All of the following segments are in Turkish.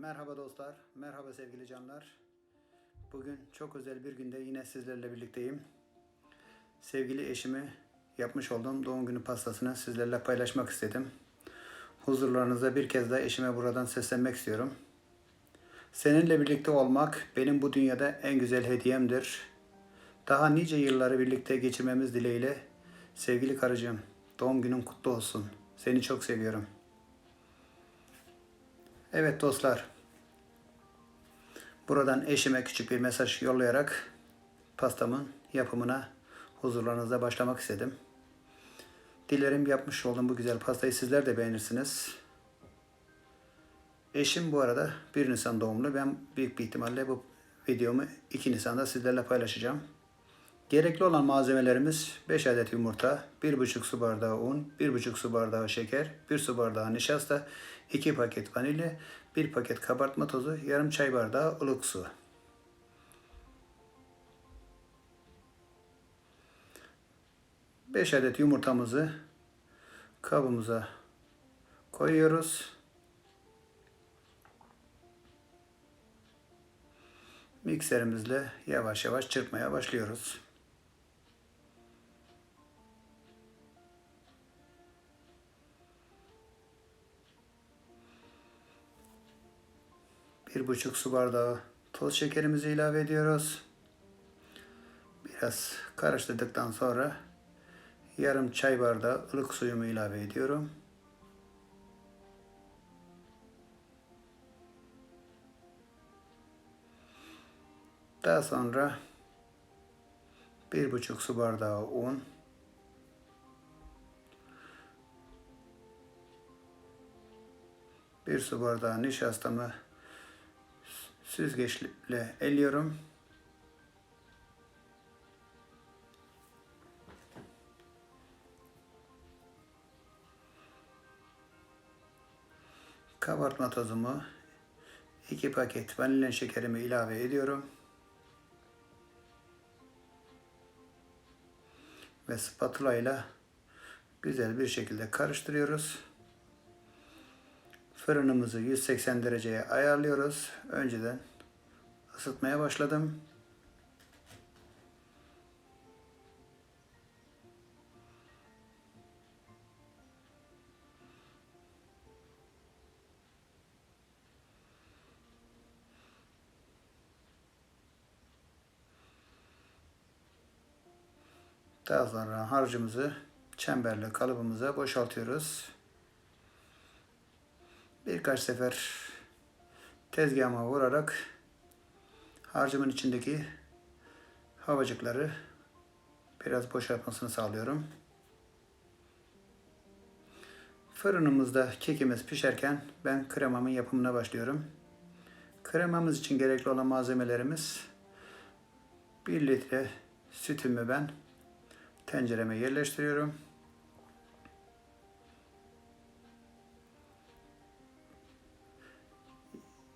Merhaba dostlar, merhaba sevgili canlar. Bugün çok özel bir günde yine sizlerle birlikteyim. Sevgili eşimi yapmış olduğum doğum günü pastasını sizlerle paylaşmak istedim. Huzurlarınızda bir kez daha eşime buradan seslenmek istiyorum. Seninle birlikte olmak benim bu dünyada en güzel hediyemdir. Daha nice yılları birlikte geçirmemiz dileğiyle sevgili karıcığım doğum günün kutlu olsun. Seni çok seviyorum. Evet dostlar. Buradan eşime küçük bir mesaj yollayarak pastamın yapımına huzurlarınızda başlamak istedim. Dilerim yapmış olduğum bu güzel pastayı sizler de beğenirsiniz. Eşim bu arada 1 Nisan doğumlu. Ben büyük bir ihtimalle bu videomu 2 Nisan'da sizlerle paylaşacağım. Gerekli olan malzemelerimiz 5 adet yumurta, 1,5 su bardağı un, 1,5 su bardağı şeker, 1 su bardağı nişasta, 2 paket vanilya, 1 paket kabartma tozu, yarım çay bardağı ılık su. Beş adet yumurtamızı kabımıza koyuyoruz. Mikserimizle yavaş yavaş çırpmaya başlıyoruz. Bir buçuk su bardağı toz şekerimizi ilave ediyoruz. Biraz karıştırdıktan sonra yarım çay bardağı ılık suyumu ilave ediyorum. Daha sonra bir buçuk su bardağı un, bir su bardağı nişastamı süzgeçle eliyorum. Kabartma tozumu, iki paket vanilya şekerimi ilave ediyorum. Ve spatula ile güzel bir şekilde karıştırıyoruz. Fırınımızı 180 dereceye ayarlıyoruz. Önceden ısıtmaya başladım. Daha sonra harcımızı çemberli kalıbımıza boşaltıyoruz. Birkaç sefer tezgahıma vurarak harcımın içindeki havacıkları biraz boşaltmasını sağlıyorum. Fırınımızda kekimiz pişerken ben kremamın yapımına başlıyorum. Kremamız için gerekli olan malzemelerimiz 1 litre sütümü ben tencereme yerleştiriyorum.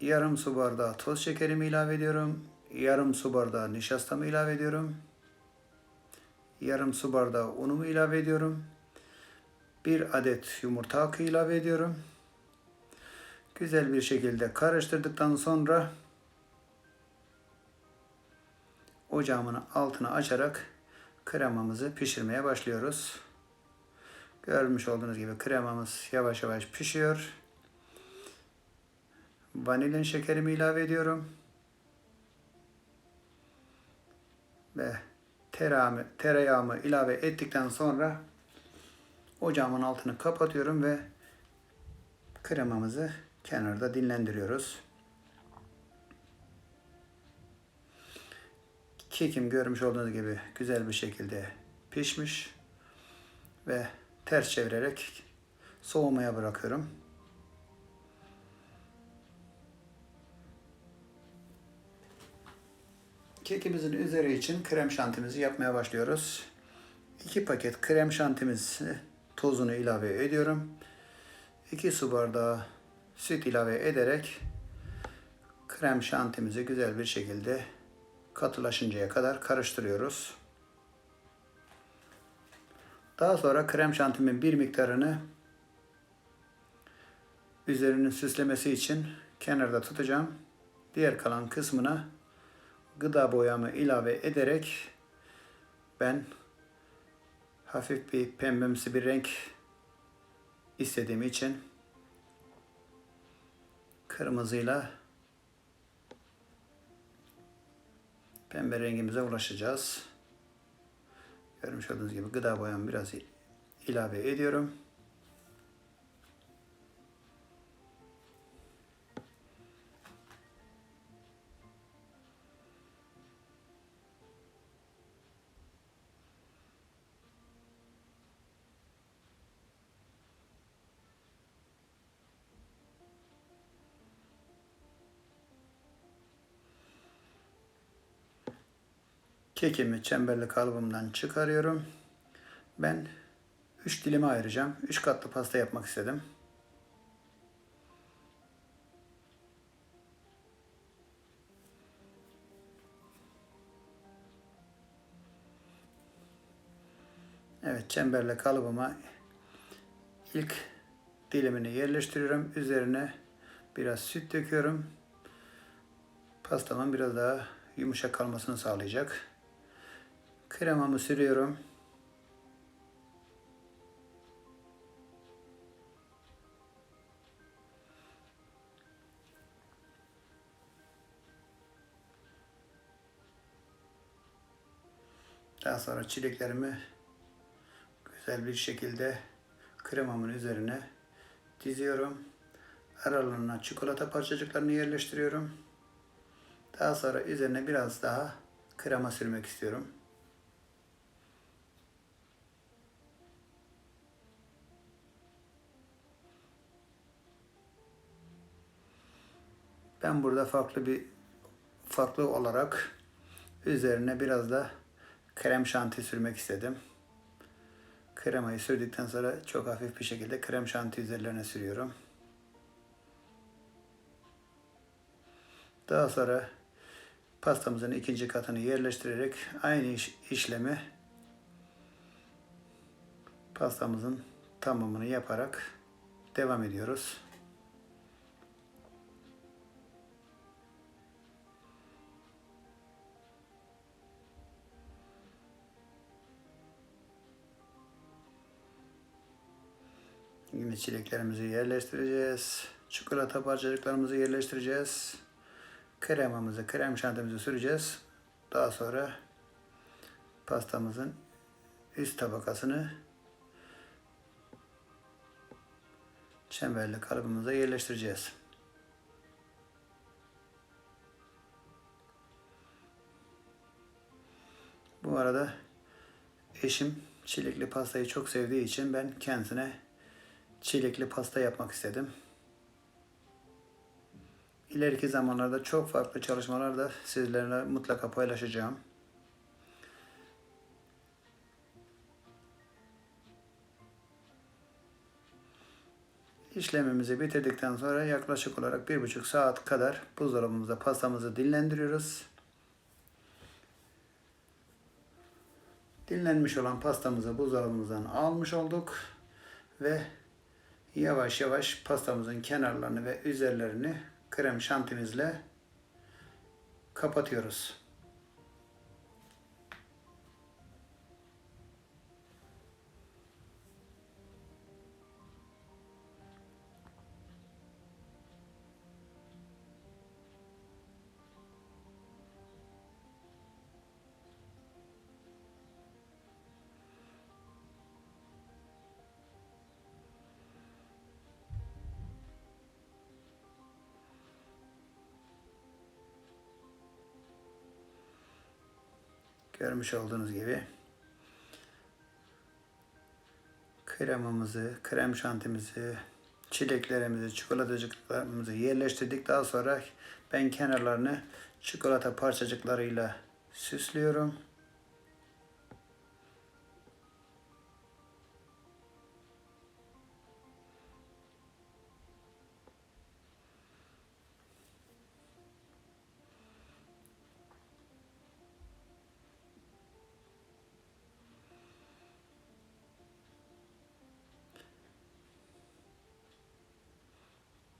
Yarım su bardağı toz şekerimi ilave ediyorum. Yarım su bardağı nişastamı ilave ediyorum. Yarım su bardağı unumu ilave ediyorum. Bir adet yumurta akı ilave ediyorum. Güzel bir şekilde karıştırdıktan sonra ocağımın altını açarak kremamızı pişirmeye başlıyoruz. Görmüş olduğunuz gibi kremamız yavaş yavaş pişiyor. Vanilin şekerimi ilave ediyorum. Ve tereyağımı, tereyağımı ilave ettikten sonra ocağımın altını kapatıyorum ve kremamızı kenarda dinlendiriyoruz. Kekim görmüş olduğunuz gibi güzel bir şekilde pişmiş ve ters çevirerek soğumaya bırakıyorum. Kekimizin üzeri için krem şantimizi yapmaya başlıyoruz. 2 paket krem şantimizi tozunu ilave ediyorum. 2 su bardağı süt ilave ederek krem şantimizi güzel bir şekilde katılaşıncaya kadar karıştırıyoruz. Daha sonra krem şantimin bir miktarını üzerinin süslemesi için kenarda tutacağım. Diğer kalan kısmına gıda boyamı ilave ederek ben hafif bir pembemsi bir renk istediğim için kırmızıyla pembe rengimize ulaşacağız. Görmüş olduğunuz gibi gıda boyamı biraz ilave ediyorum. Kekimi çemberli kalıbımdan çıkarıyorum. Ben 3 dilime ayıracağım. 3 katlı pasta yapmak istedim. Evet çemberli kalıbıma ilk dilimini yerleştiriyorum. Üzerine biraz süt döküyorum. Pastamın biraz daha yumuşak kalmasını sağlayacak. Kremamı sürüyorum. Daha sonra çileklerimi güzel bir şekilde kremamın üzerine diziyorum. Aralarına çikolata parçacıklarını yerleştiriyorum. Daha sonra üzerine biraz daha krema sürmek istiyorum. Ben burada farklı bir farklı olarak üzerine biraz da krem şanti sürmek istedim. Kremayı sürdükten sonra çok hafif bir şekilde krem şanti üzerlerine sürüyorum. Daha sonra pastamızın ikinci katını yerleştirerek aynı iş, işlemi pastamızın tamamını yaparak devam ediyoruz. Yine çileklerimizi yerleştireceğiz. Çikolata parçacıklarımızı yerleştireceğiz. Kremamızı, krem şantimizi süreceğiz. Daha sonra pastamızın üst tabakasını çemberli kalıbımıza yerleştireceğiz. Bu arada eşim çilekli pastayı çok sevdiği için ben kendisine çilekli pasta yapmak istedim. İleriki zamanlarda çok farklı çalışmalar da sizlerle mutlaka paylaşacağım. İşlemimizi bitirdikten sonra yaklaşık olarak bir buçuk saat kadar buzdolabımızda pastamızı dinlendiriyoruz. Dinlenmiş olan pastamızı buzdolabımızdan almış olduk ve yavaş yavaş pastamızın kenarlarını ve üzerlerini krem şantimizle kapatıyoruz. Görmüş olduğunuz gibi kremamızı, krem şantimizi, çileklerimizi, çikolatacıklarımızı yerleştirdik. Daha sonra ben kenarlarını çikolata parçacıklarıyla süslüyorum.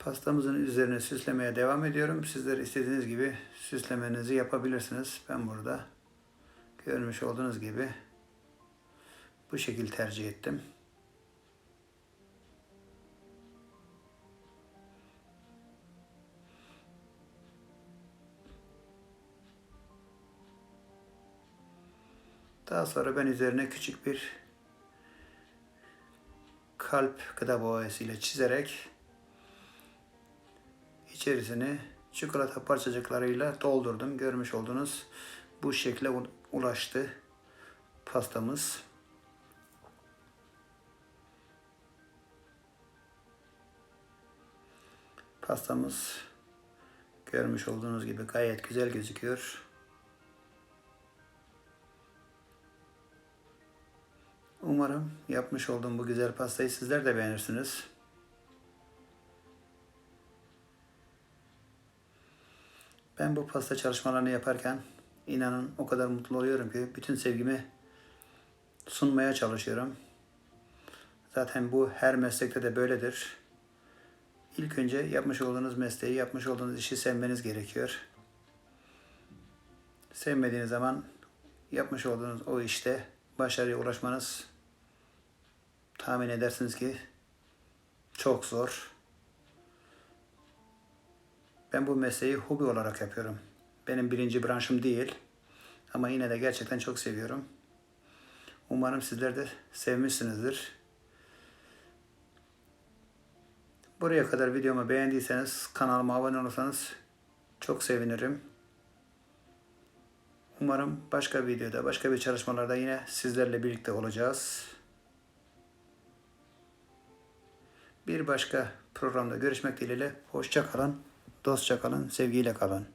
Pastamızın üzerine süslemeye devam ediyorum. Sizler istediğiniz gibi süslemenizi yapabilirsiniz. Ben burada görmüş olduğunuz gibi bu şekil tercih ettim. Daha sonra ben üzerine küçük bir kalp gıda boyası ile çizerek içerisini çikolata parçacıklarıyla doldurdum. Görmüş olduğunuz bu şekle ulaştı pastamız. Pastamız görmüş olduğunuz gibi gayet güzel gözüküyor. Umarım yapmış olduğum bu güzel pastayı sizler de beğenirsiniz. Ben bu pasta çalışmalarını yaparken inanın o kadar mutlu oluyorum ki bütün sevgimi sunmaya çalışıyorum. Zaten bu her meslekte de böyledir. İlk önce yapmış olduğunuz mesleği, yapmış olduğunuz işi sevmeniz gerekiyor. Sevmediğiniz zaman yapmış olduğunuz o işte başarıya ulaşmanız tahmin edersiniz ki çok zor. Ben bu mesleği hobi olarak yapıyorum. Benim birinci branşım değil. Ama yine de gerçekten çok seviyorum. Umarım sizler de sevmişsinizdir. Buraya kadar videomu beğendiyseniz kanalıma abone olursanız çok sevinirim. Umarım başka videoda, başka bir çalışmalarda yine sizlerle birlikte olacağız. Bir başka programda görüşmek dileğiyle. Hoşça kalın, dostça kalın, sevgiyle kalın.